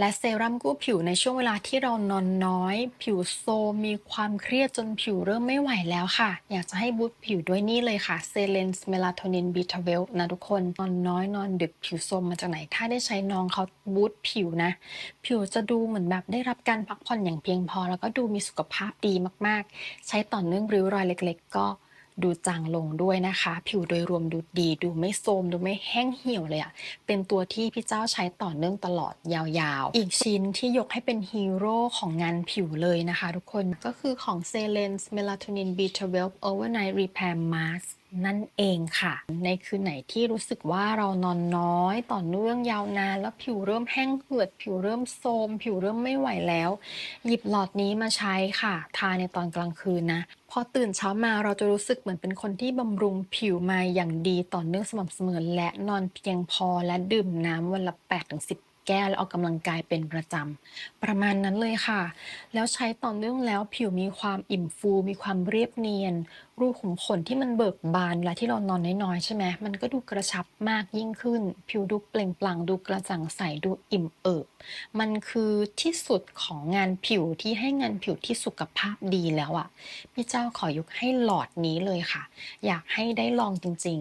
และเซรั่มกู้ผิวในช่วงเวลาที่เรานอนน้อย ผิวโทรมมีความเครียดจนผิวเริ่มไม่ไหวแล้วค่ะ อยากจะให้บูตผิวด้วยนี่เลยค่ะเซเลนส์เมลาโทนินบีทาเวลนะทุกคนนอนน้อยนอนดึกผิวโทรมมาจากไหน ถ้าได้ใช้น้องเขาบูตผิวนะ ผิวจะดูเหมือนแบบได้รับการพักผ่อนอย่างเพียงพอ แล้วก็ดูมีสุขภาพดีมากๆ ใช้ต่อเนื่องริ้วรอยเล็ก ๆ ก็ ดูจางลงด้วยนะคะ ผิวโดยรวมดูดี ดูไม่โทรมดูไม่แห้งเหี่ยวเลยอะเป็นตัวที่พี่เจ้าใช้ต่อเนื่องตลอดยาวๆ อีกชิ้นที่ยกให้เป็นฮีโร่ของงานผิวเลยนะคะทุกคนก็คือของ c e l e n s Melatonin B12 Overnight Repair Mask นั่นเองค่ะ ในคืนไหนที่รู้สึกว่าเรานอนน้อยต่อเนื่องยาวนาน แล้วผิวเริ่มแห้งเหือด ผิวเริ่มโทมผิวเริ่มไม่ไหวแล้ว หยิบหลอดนี้มาใช้ค่ะ ทาในตอนกลางคืนนะพอตื่นเช้ามาเราจะรู้สึกเหมือนเป็นคนที่บำรุงผิวมาอย่างดีต่อเนื่องสม่ำเสมอและนอนเพียงพอและดื่มน้ำวันละ8-10 แก้วแล้วออกกำลังกายเป็นประจำประมาณนั้นเลยค่ะ แล้วใช้ต่อเนื่องแล้วผิวมีความอิ่มฟู มีความเรียบเนียน รูขุมขนที่มันเบิกบานเวลาที่เรานอนน้อยๆใช่ไหมมันก็ดูกระชับมากยิ่งขึ้น ผิวดูเปล่งปลั่งดูกระจ่างใสดูอิ่มเอิบมันคือที่สุดของงานผิวที่ให้งานผิวที่สุขภาพดีแล้วอะ่ะพี่เจ้าขอยกให้หลอดนี้เลยค่ะ อยากให้ได้ลองจริง